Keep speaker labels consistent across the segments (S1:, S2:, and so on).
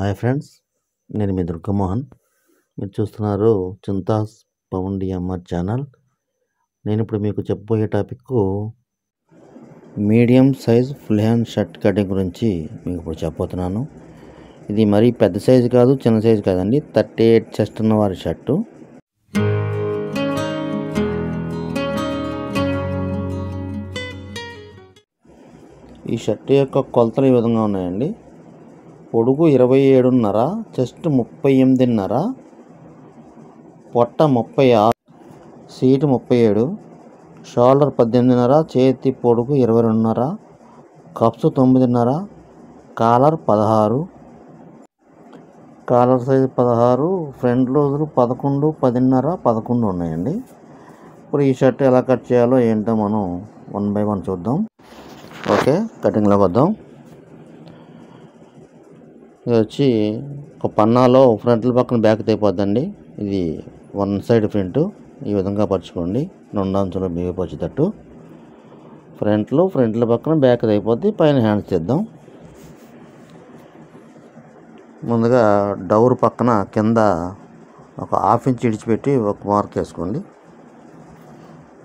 S1: Hi friends నేను మీ దుర్గమోహన్. మీరు చూస్తున్నారు చింతాస్ పవండి అమ్మర్ ఛానల్. నేను ఇప్పుడు మీకు చెప్పబోయే topic medium size full hand shirt cutting గురించి మీకు ఇప్పుడు చెప్పబోతున్నాను. ఇది మరీ పెద్ద సైజు కాదు చిన్న సైజు కాదండి. థర్టీ ఎయిట్ చెస్ట్ ఉన్న వారి షర్టు. ఈ షర్ట్ యొక్క కొలతలు ఈ విధంగా ఉన్నాయండి. పొడుగు ఇరవై ఏడున్నర చెస్ట్ ముప్పై ఎనిమిదిన్నర పొట్ట ముప్పై ఆరు సీటు ముప్పై ఏడు షోల్డర్ పద్దెనిమిదిన్నర చేతి పొడుగు ఇరవై రెండున్నర కప్స్ తొమ్మిదిన్నర కాలర్ పదహారు కాలర్ సైజ్ పదహారు ఫ్రంట్ లూజులు పదకొండు పదిన్నర పదకొండు ఉన్నాయండి. ఇప్పుడు ఈ షర్ట్ ఎలా కట్ చేయాలో ఏంటో మనం వన్ బై వన్ చూద్దాం. ఓకే కటింగ్లోకి వద్దాం. ఇది వచ్చి ఒక పన్నాలో ఫ్రంట్ల పక్కన బ్యాక్ తెగిపోద్దండి ఇది వన్ సైడ్ ఫ్రంట్. ఈ విధంగా పరుచుకోండి. రెండు అంచులు పరిచేటట్టు ఫ్రంట్లో ఫ్రంట్ల పక్కన బ్యాక్ అయిపోద్ది పైన హ్యాండ్స్ చేద్దాం ముందుగా డౌర్ పక్కన కింద ఒక హాఫ్ ఇంచ్ ఇడిచిపెట్టి ఒక మార్క్ వేసుకోండి.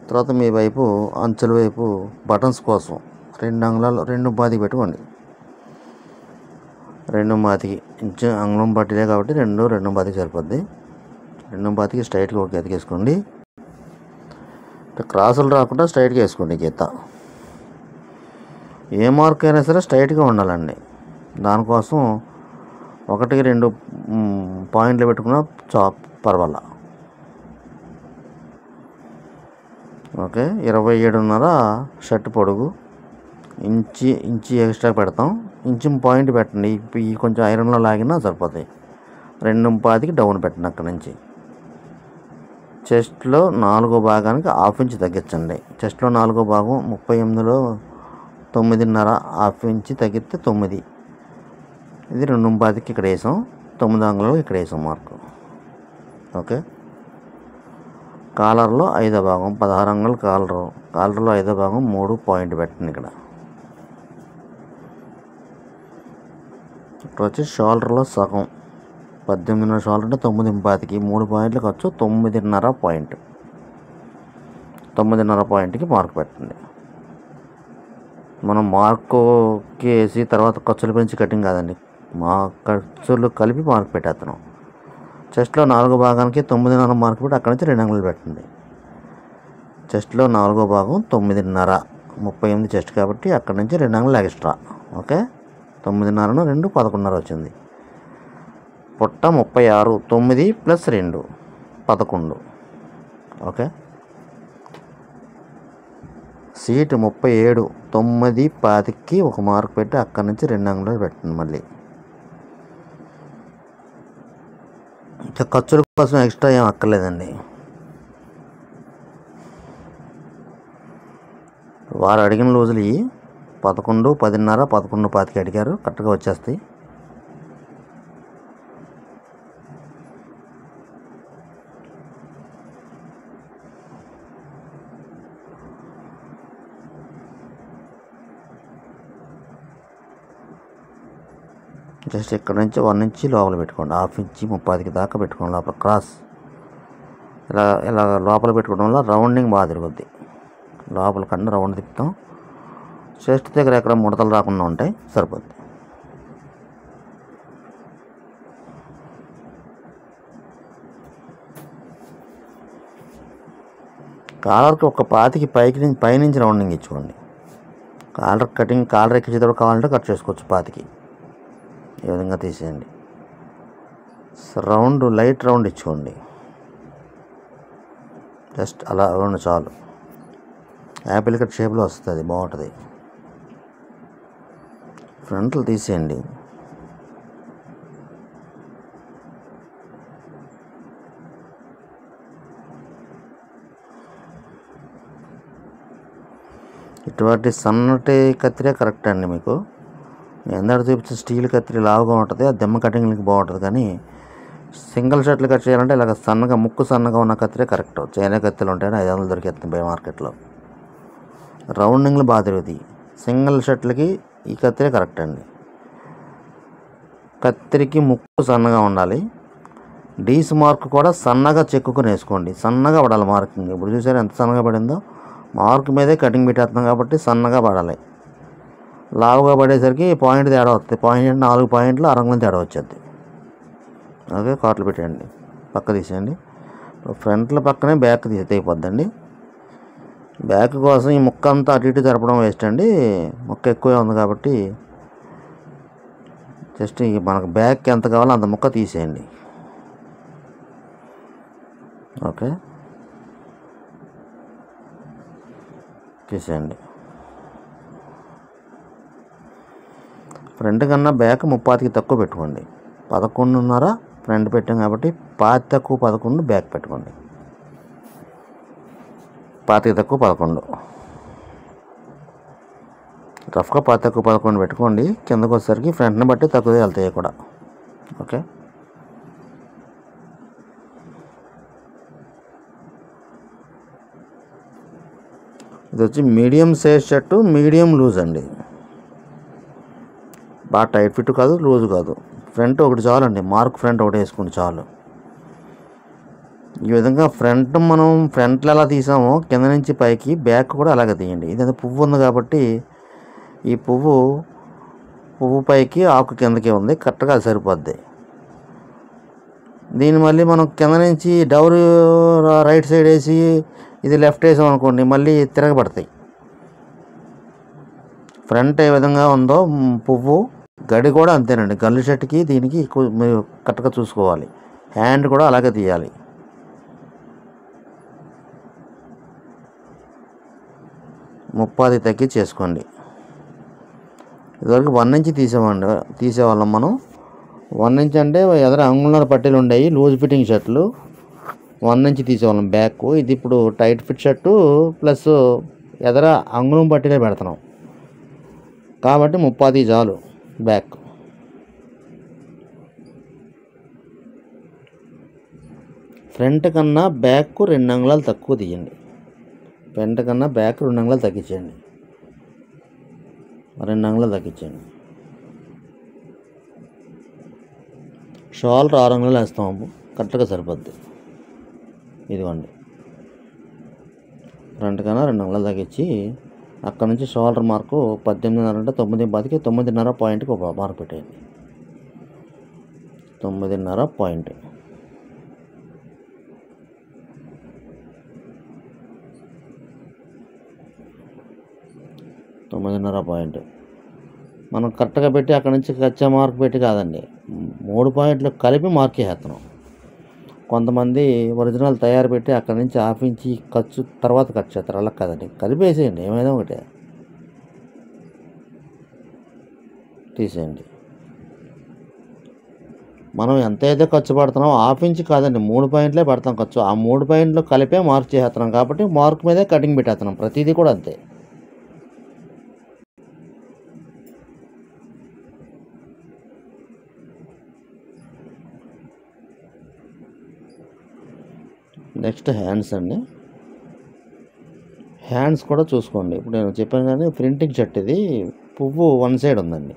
S1: తర్వాత మీ వైపు అంచుల వైపు బటన్స్ కోసం రెండు అంగుళాలు రెండు బాధి పెట్టుకోండి. రెండు బాతికి ఇంచు అంగుళం పట్టిలే కాబట్టి రెండు రెండు బాతికి సరిపోద్ది. రెండు బాతికి స్ట్రైట్గా ఒక ఎతికేసుకోండి క్రాసులు రాకుండా స్ట్రైట్గా వేసుకోండి గీత. ఏ మార్క్ అయినా సరే స్ట్రైట్గా ఉండాలండి. దానికోసం ఒకటికి రెండు పాయింట్లు పెట్టుకున్న చా పర్వాలా. ఓకే ఇరవై ఏడున్నర షర్ట్ పొడుగు. ఇంచి ఇంచి ఎక్స్ట్రా పెడతాం. ఇంచు పాయింట్ పెట్టండి. ఈ- కొంచెం ఐరన్లో లాగినా సరిపోతాయి. రెండు పాతికి డౌన్ పెట్టండి అక్కడి నుంచి. చెస్ట్లో నాలుగో భాగానికి హాఫ్ ఇంచ్ తగ్గించండి. చెస్ట్లో నాలుగో భాగం ముప్పై ఎనిమిదిలో తొమ్మిదిన్నర హాఫ్ ఇంచ్ తగ్గితే తొమ్మిది. ఇది రెండు పాతికి ఇక్కడ వేసాం. తొమ్మిది అంగుళాలు ఇక్కడ వేసాం మార్కు. ఓకే? కాలర్లో ఐదో భాగం. పదహారు అంగుళాలు కాలరు. కాలర్లో ఐదో భాగం మూడు పాయింట్ పెట్టండి ఇక్కడ. ఇక్కడ వచ్చి షోల్డర్లో సగం. పద్దెనిమిదిన్నర షోల్డర్ అంటే తొమ్మిది పాతికి మూడు పాయింట్లు ఖర్చు తొమ్మిదిన్నర పాయింట్. తొమ్మిదిన్నర పాయింట్కి మార్క్ పెట్టండి. మనం మార్కుకి వేసి తర్వాత ఖర్చులు పెంచి కటింగ్ కాదండి. మా ఖర్చులు కలిపి మార్క్ పెట్టేస్తున్నాం చెస్ట్లో నాలుగో భాగానికి తొమ్మిదిన్నర మార్క్ పెట్టి అక్కడి నుంచి రెండు అంగులు పెట్టండి. చెస్ట్లో నాలుగో భాగం తొమ్మిదిన్నర ముప్పై ఎనిమిది చెస్ట్ కాబట్టి అక్కడి నుంచి రెండు అంగులు ఎక్స్ట్రా ఓకే? తొమ్మిదిన్నరను రెండు పదకొండున్నర వచ్చింది. పుట్ట ముప్పై ఆరు తొమ్మిది ప్లస్ రెండు పదకొండు. ఓకే? సీటు ముప్పై ఏడు తొమ్మిది పాతికి ఒక మార్క్ పెట్టి అక్కడి నుంచి రెండు అంగుళాలు పెట్టండి మళ్ళీ. ఇంకా ఖర్చుల కోసం ఎక్స్ట్రా ఏం అక్కర్లేదండి. వారు అడిగిన రోజులు పదకొండు పదిన్నర పదకొండు పాతికి అడిగారు. కరెక్ట్గా వచ్చేస్తాయి. జస్ట్ ఇక్కడ నుంచి వన్ ఇంచి లోపల పెట్టుకోండి. హాఫ్ ఇంచి ముప్పాదికి దాకా పెట్టుకోండి లోపల. క్రాస్. ఇలా ఇలా లోపల పెట్టుకోవడం వల్ల రౌండింగ్ బాగా తిరుగుద్ది లోపల కన్నా రౌండ్ తిప్పుతాం. చెస్ట్ దగ్గర ఎక్కడ ముడతలు రాకుండా ఉంటాయి సరిపోద్ది. కాలర్కి ఒక పాతికి పైకి నుంచి పైనుంచి రౌండింగ్ ఇచ్చుకోండి. కాలర్ కటింగ్ కాలర్ ఎక్కించేటప్పుడు కావాలంటే కట్ చేసుకోవచ్చు పాతికి. ఈ విధంగా తీసేయండి. రౌండ్ లైట్ రౌండ్ ఇచ్చుకోండి. జస్ట్ అలా రౌండ్ చాలు. యాపిల్ కట్ షేప్లో వస్తుంది బాగుంటుంది. ఫ్రంట్లు తీసేయండి. ఇటువంటి సన్నటి కత్తిరే కరెక్ట్ అండి మీకు. ఎందరు చూపించిన స్టీల్ కత్తిరి లావుగా ఉంటుంది ఆ దెమ్మ కటింగ్లకి బాగుంటుంది కానీ సింగిల్ షర్ట్లు కట్ చేయాలంటే ఇలాగ సన్నగా ముక్కు సన్నగా ఉన్న కత్తిరే కరెక్ట్. చైనా కత్తిలు ఉంటాయని ఐదు వందలు దొరికేస్తుంది బై మార్కెట్లో. రౌండింగ్లు బాగా తిరుగుతాయి సింగిల్ షర్ట్లకి ఈ కత్తిరే కరెక్ట్ అండి. కత్తిరికి ముక్కు సన్నగా ఉండాలి. డీస్ మార్క్ కూడా సన్నగా చెక్కుకొని వేసుకోండి. సన్నగా పడాలి మార్కింగ్. ఇప్పుడు చూసారు ఎంత సన్నగా పడిందో? మార్క్ మీదే కటింగ్ పెట్టేస్తున్నాం కాబట్టి సన్నగా పడాలి. లావుగా పడేసరికి పాయింట్ తేడా వస్తుంది. పాయింట్ నాలుగు పాయింట్లు అరంగులం తేడా వచ్చేది. అలాగే కాట్లు పెట్టండి పక్క తీసేయండి. ఫ్రంట్లో పక్కనే బ్యాక్ తీసి తెగిపోద్దండి బ్యాక్ కోసం ఈ ముక్క అంతా అటు ఇటు జరపడం వేస్ట్ అండి. ముక్క ఎక్కువే ఉంది కాబట్టి జస్ట్ మనకు బ్యాక్ ఎంత కావాలో అంత ముక్క తీసేయండి. ఓకే. తీసేయండి. ఫ్రంట్ కన్నా బ్యాక్ ముప్పాతికి తక్కువ పెట్టుకోండి. పదకొండున్నర ఫ్రంట్ పెట్టాం కాబట్టి పాతి తక్కువ పదకొండు బ్యాక్ పెట్టుకోండి. పాతిక తక్కువ పదకొండు. రఫ్గా పాతి తక్కువ పదకొండు పెట్టుకోండి. కిందకు వచ్చేసరికి ఫ్రంట్ని బట్టి తక్కువ వెళ్తాయి కూడా. ఓకే? ఇది వచ్చి medium size shirt medium loose అండి. బాగా టైట్ ఫిట్ కాదు లూజ్ కాదు. ఫ్రంట్ ఒకటి చాలండి. మార్క్ ఫ్రంట్ ఒకటి వేసుకోండి చాలు. ఈ విధంగా ఫ్రంట్ మనం ఫ్రంట్లో ఎలా తీసామో కింద నుంచి పైకి బ్యాక్ కూడా అలాగే తీయండి. ఇది పువ్వు ఉంది కాబట్టి ఈ పువ్వు పువ్వు పైకి ఆకు కిందకి ఉంది. కరెక్ట్గా సరిపోద్ది. దీన్ని మళ్ళీ మనం కింద నుంచి డౌర్ రైట్ సైడ్ వేసి ఇది లెఫ్ట్ వేసాం అనుకోండి మళ్ళీ తిరగబడతాయి. ఫ్రంట్ ఏ విధంగా ఉందో పువ్వు గడి కూడా అంతేనండి. గల్లు షర్ట్కి దీనికి కరెక్ట్గా చూసుకోవాలి. హ్యాండ్ కూడా అలాగే తీయాలి. ముప్పాది తగ్గి చేసుకోండి. ఇదివరకు వన్ ఇంచ్ తీసేవాడి తీసేవాళ్ళం మనం. వన్ ఇంచ్ అంటే ఎదర అంగుళాల పట్టీలు ఉండేవి లూజ్ ఫిట్టింగ్ షర్ట్లు. వన్ ఇంచ్ తీసేవాళ్ళం బ్యాక్. ఇది ఇప్పుడు టైట్ ఫిట్ షర్టు ప్లస్ ఎదర అంగుళం పట్టీలే పెడుతున్నాం. కాబట్టి ముప్పాది చాలు బ్యాక్. ఫ్రంట్ కన్నా బ్యాక్ రెండు అంగుళాలు తక్కువ తీయండి. పెంట కన్నా బ్యాక్ రెండు అంగుళాలు తగ్గించండి రెండు అంగుళాలు తగ్గించండి షోల్డర్ ఆరు అంగుళాలు వేస్తాము కరెక్ట్గా సరిపోద్ది. ఇదిగోండి. ఫ్రంట్ కన్నా రెండు అంగుళాలు తగ్గించి అక్కడ నుంచి షోల్డర్ మార్కు పద్దెనిమిదిన్నర అంటే తొమ్మిది పదికి తొమ్మిదిన్నర పాయింట్కి ఒక మార్క్ పెట్టేయండి. తొమ్మిదిన్నర పాయింట్. తొమ్మిదిన్నర పాయింట్. మనం కరెక్ట్గా పెట్టి అక్కడ నుంచి కచ్చా మార్క్ పెట్టి కాదండి. మూడు పాయింట్లు కలిపి మార్క్ వేస్తున్నాం కొంతమంది ఒరిజినల్ తయారు పెట్టి అక్కడ నుంచి ఆపించి ఖర్చు తర్వాత ఖర్చు చేస్తారు. అలా కదండి. కలిపేసేయండి. ఏమైనా ఒకటే. తీసేయండి. మనం ఎంత అయితే ఖర్చు పడుతున్నామో హాఫ్ కాదండి. మూడు పాయింట్లే పెడతాం ఖర్చు. ఆ మూడు పాయింట్లు కలిపే మార్క్ చేస్తున్నాం కాబట్టి మార్క్ మీదే కటింగ్ పెట్టేస్తున్నాం. ప్రతిదీ కూడా అంతే. నెక్స్ట్ హ్యాండ్స్ అండి. హ్యాండ్స్ కూడా చూసుకోండి. ఇప్పుడు నేను చెప్పాను కానీ ప్రింటింగ్ షర్ట్ ఇది. పువ్వు వన్ సైడ్ ఉందండి.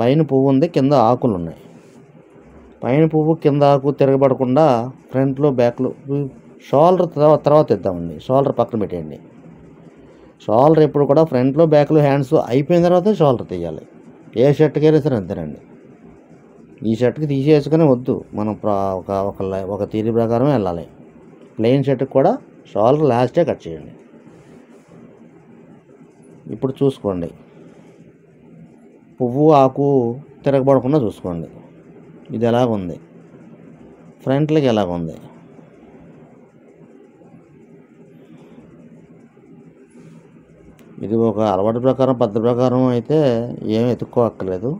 S1: పైన పువ్వు ఉంది కింద ఆకులు ఉన్నాయి. పైన పువ్వు కింద ఆకు తిరగబడకుండా ఫ్రంట్లో బ్యాక్లో షోల్డర్ తర్వాత తర్వాత ఇద్దామండి. షోల్డర్ పక్కన పెట్టేయండి. షోల్డర్ ఎప్పుడు కూడా ఫ్రంట్లో బ్యాక్లో హ్యాండ్స్ అయిపోయిన తర్వాత షోల్డర్ తీయాలి. ఏ షర్ట్కి అయినా సరే అంతేనండి. ఈ షర్ట్కి తీసేసుకునే వద్దు. మనం ఒక ఒక లై- ఒక తీరి ప్రకారమే వెళ్ళాలి. ప్లెయిన్ షర్ట్కి కూడా షోల్డర్ లాస్టే కట్ చేయండి. ఇప్పుడు చూసుకోండి. పువ్వు ఆకు తిరగబడకుండా చూసుకోండి. ఇది ఎలాగుంది? ఫ్రంట్లకి ఎలాగుంది? ఇది ఒక అలవాటు ప్రకారం పద్ధతి ప్రకారం అయితే ఏం ఎత్తుక్కోక్కర్లేదు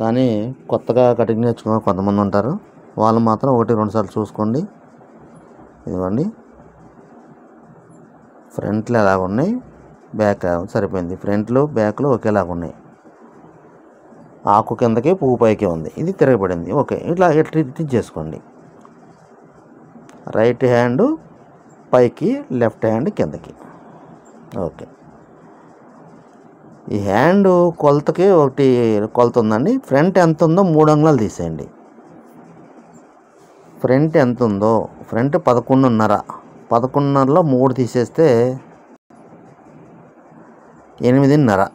S1: కానీ కొత్తగా కటింగ్ నేర్చుకున్న కొంతమంది ఉంటారు. వాళ్ళు మాత్రం ఒకటి రెండు సార్లు చూసుకోండి. ఇదిగోండి. ఫ్రంట్లు ఎలాగ ఉన్నాయి బ్యాక్ సరిపోయింది. ఫ్రంట్లు బ్యాక్లో ఒకేలాగా ఉన్నాయి ఆకు కిందకి పువ్వు పైకి ఉంది. ఇది తిరగబడింది. ఓకే ఇట్లా ఇట్లా చేసుకోండి రైట్ హ్యాండ్ పైకి లెఫ్ట్ హ్యాండ్ కిందకి. ఓకే. ఈ హ్యాండ్ కొలతకి ఒకటి కొలత ఉందండి. ఫ్రంట్ ఎంత ఉందో మూడు అంగుళాలు తీసేయండి. ఫ్రంట్ ఎంత ఉందో ఫ్రంట్ పదకొండున్నర. పదకొండున్నరలో మూడు తీసేస్తే ఎనిమిదిన్నర.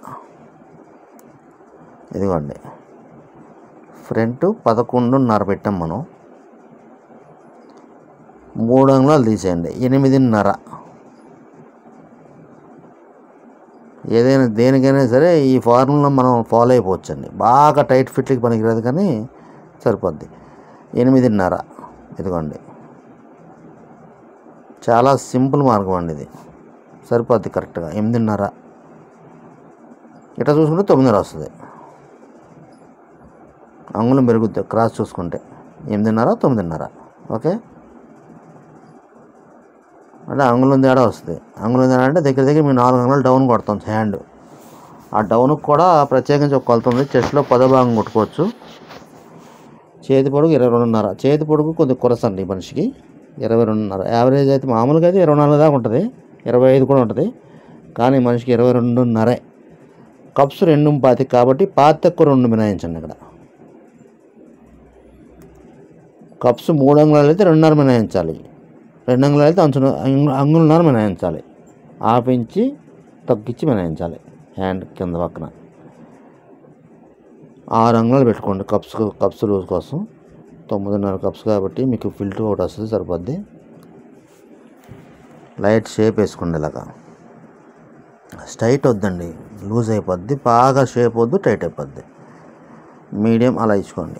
S1: ఇదిగోండి. ఫ్రంట్ పదకొండున్నర పెట్టాం మనం. మూడు అంగుళాలు తీసేయండి. ఎనిమిదిన్నర. ఏదైనా దేనికైనా సరే ఈ ఫార్ములా మనం ఫాలో అయిపోవచ్చండి. బాగా టైట్ ఫిట్లకి పనికిరాదు కానీ సరిపోద్ది. ఎనిమిదిన్నర. ఇదిగోండి. చాలా సింపుల్ మార్గం అండి ఇది. సరిపోద్ది కరెక్ట్గా. ఎనిమిదిన్నర ఇట్లా చూసుకుంటే తొమ్మిదిన్నర వస్తుంది. అంగుళం పెరుగుద్ది క్రాస్ చూసుకుంటే. ఎనిమిదిన్నర తొమ్మిదిన్నర ఓకే. అంటే అంగుళం తేడా వస్తుంది. అంగుళం తేడా అంటే దగ్గర దగ్గర మేము నాలుగు అంగుళాలు డౌన్ కొడతాం హ్యాండ్. ఆ డౌన్కి కూడా ప్రత్యేకించి ఒక కొలత ఉంది. చెస్ట్లో పదో భాగం కొట్టుకోవచ్చు. చేతి పొడుగు ఇరవై రెండున్నర. చేతి పొడుగు కొద్దిగా కొరసండి మనిషికి. ఇరవై రెండున్నర. యావరేజ్ అయితే మామూలుగా అయితే ఇరవై నాలుగు దాకా ఉంటుంది. ఇరవై ఐదు కూడా ఉంటుంది. కానీ మనిషికి ఇరవై రెండున్నరే. కప్స్ రెండు పాతి కాబట్టి పాతకు రెండు మినాయించండి ఇక్కడ. కప్స్ మూడు అంగుళాలు అయితే రెండున్నర మినాయించాలి రెండు అంగుళాలు అయితే అంచు అంగుళన్నర మినాయించాలి ఆపించి తగ్గించి మినాయించాలి హ్యాండ్ కింద పక్కన. ఆరు అంగుళాలు పెట్టుకోండి. కప్స్ కప్స్ లూజ్ కోసం. తొమ్మిదిన్నర కప్స్ కాబట్టి మీకు ఫిల్టర్ ఒకటి వస్తుంది సరిపోద్ది. లైట్ షేప్ వేసుకోండి ఇలాగా. స్ట్రైట్ వద్దండి. లూజ్ అయిపోద్ది. బాగా షేప్ వద్దు టైట్ అయిపోద్ది. మీడియం అలా ఇచ్చుకోండి.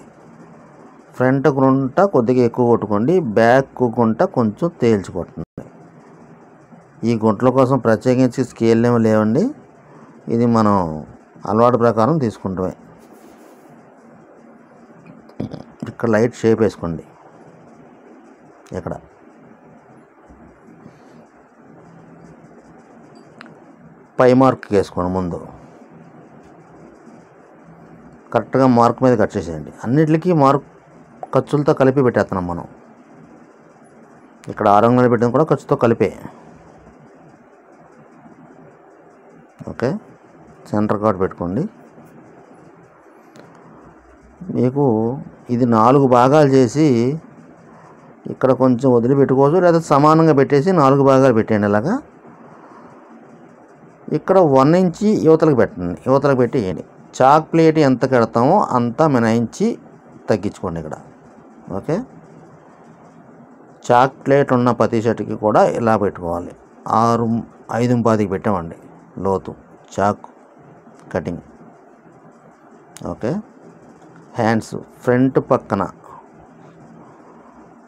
S1: ఫ్రంట్ గుంట కొద్దిగా ఎక్కువ కొట్టుకోండి. బ్యాక్ గుంట కొంచెం తేల్చి కొట్టండి. ఈ గుంటల కోసం ప్రత్యేకించి స్కేల్ ఏమి లేవండి. ఇది మనం అలవాటు ప్రకారం తీసుకుంటామే. ఇక్కడ లైట్ షేప్ వేసుకోండి. ఇక్కడ పై మార్క్ వేసుకోండి ముందు. కరెక్ట్గా మార్క్ మీద కట్ చేసేయండి. అన్నిటికీ మార్క్ ఖర్చులతో కలిపి పెట్టేస్తున్నాం మనం. ఇక్కడ ఆరంగంలో వందలు పెట్టింది కూడా ఖర్చుతో కలిపే. ఓకే? సెంటర్ కార్డ్ పెట్టుకోండి. మీకు ఇది నాలుగు భాగాలు చేసి ఇక్కడ కొంచెం వదిలిపెట్టుకోవచ్చు లేదా సమానంగా పెట్టేసి నాలుగు భాగాలు పెట్టండి అలాగా. ఇక్కడ వన్ ఇంచి యువతలకు పెట్టండి యువతలకు పెట్టి వేయండి. చాక్ ప్లేట్ ఎంత కడతామో అంత మినాయించి తగ్గించుకోండి ఇక్కడ. ఓకే? చాక్ ప్లేట్ ఉన్న ప్రతి షర్ట్కి కూడా ఇలా పెట్టుకోవాలి. ఆరు ఐదు పాతికి పెట్టామండి లోతు chalk cutting. Okay? Hands front పక్కన.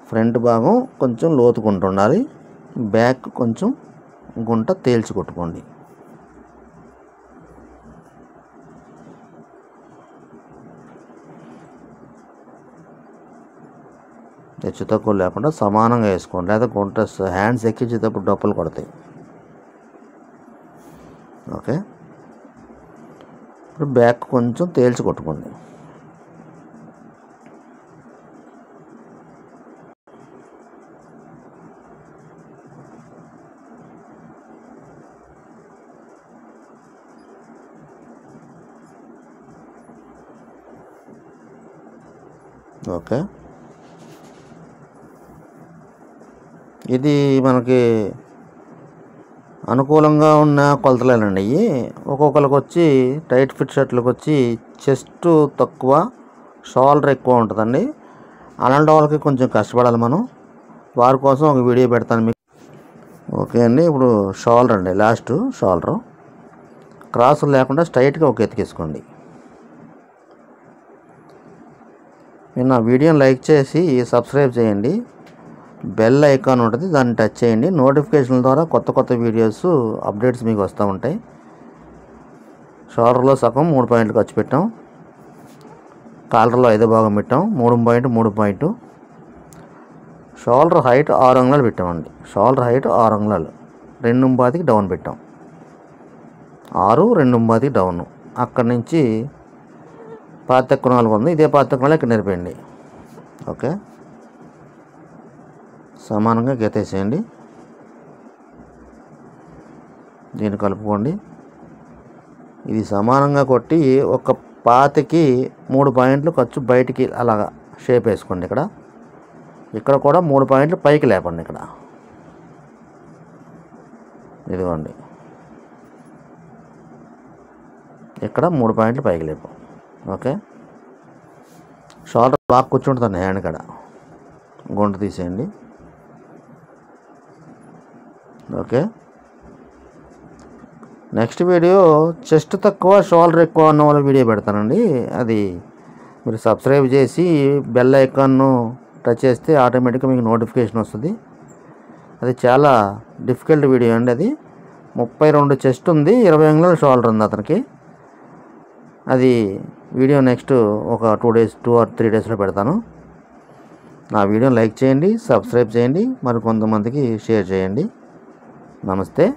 S1: ఫ్రంట్ భాగం కొంచెం లోతుకుంటూ ఉండాలి బ్యాక్ కొంచెం గుంట తేల్చి కొట్టుకోండి హెచ్చు తక్కువ లేకుండా సమానంగా వేసుకోండి. లేదా గుంట హ్యాండ్స్ ఎక్కించేటప్పుడు డబ్బులు కొడతాయి. ఓకే? ఇప్పుడు బ్యాక్ కొంచెం తేల్చి కొట్టుకోండి ఓకే. ఇది మనకి అనుకూలంగా ఉన్న కొలతలేనండి. ఇవి ఒక్కొక్కరికి వచ్చి టైట్ ఫిట్ షర్ట్లకు వచ్చి చెస్ట్ తక్కువ షోల్డర్ ఎక్కువ ఉంటుందండి. అలాంటి వాళ్ళకి కొంచెం కష్టపడాలి మనం. వారి కోసం ఒక వీడియో పెడతాను మీకు. ఓకే అండి ఇప్పుడు షోల్డర్ అండి లాస్ట్ షోల్డర్. క్రాసులు లేకుండా స్ట్రైట్గా ఒక ఎత్తికేసుకోండి. మీరు నా వీడియోని లైక్ చేసి సబ్స్క్రైబ్ చేయండి. బెల్ ఐకాన్ ఉంటుంది దాన్ని టచ్ చేయండి. నోటిఫికేషన్ల ద్వారా కొత్త కొత్త వీడియోస్ అప్డేట్స్ మీకు వస్తూ ఉంటాయి. షోల్డర్లో సగం మూడు పాయింట్లు ఖర్చు పెట్టాం. కాలర్లో ఐదో భాగం పెట్టాం. మూడు పాయింట్ మూడు పాయింట్. షోల్డర్ హైట్ ఆరు అంగుళాలు పెట్టామండి. షోల్డర్ హైట్ ఆరు అంగుళాలు. రెండు పాతికి డౌన్ పెట్టాం. ఆరు రెండు పాతికి డౌను. అక్కడి నుంచి పాతెక్కు నాలుగు ఉంది. ఇదే పాతెక్కు నాలుగు ఇక్కడ నిలిపేయండి ఓకే? సమానంగా గీతేసేయండి. దీన్ని కలుపుకోండి. ఇది సమానంగా కొట్టి ఒక పాతకి మూడు పాయింట్లు ఖర్చు బయటికి అలాగా షేప్ వేసుకోండి ఇక్కడ. ఇక్కడ కూడా మూడు పాయింట్లు పైకి లేపండి ఇక్కడ. ఇదిగోండి. ఇక్కడ మూడు పాయింట్లు పైకి లేపు. ఓకే? షోల్డర్ బాగా కూర్చుంటుంది హ్యాండ్ కాడ. గుంట తీసేయండి. ఓకే? నెక్స్ట్ వీడియో చెస్ట్ తక్కువ షోల్డర్ ఎక్కువ అన్న వాళ్ళ వీడియో పెడతానండి. అది మీరు సబ్స్క్రైబ్ చేసి బెల్ ఐకాన్ను టచ్ చేస్తే ఆటోమేటిక్గా మీకు నోటిఫికేషన్ వస్తుంది. అది చాలా డిఫికల్ట్ వీడియో అండి అది. ముప్పై రెండు చెస్ట్ ఉంది ఇరవై అంగుళాల షోల్డర్ ఉంది అతనికి. అది వీడియో నెక్స్ట్ ఒక two days two or three డేస్లో పెడతాను. నా వీడియోని లైక్ చేయండి సబ్స్క్రైబ్ చేయండి మరి కొంతమందికి షేర్ చేయండి. నమస్తే.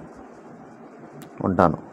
S1: ఉంటాను.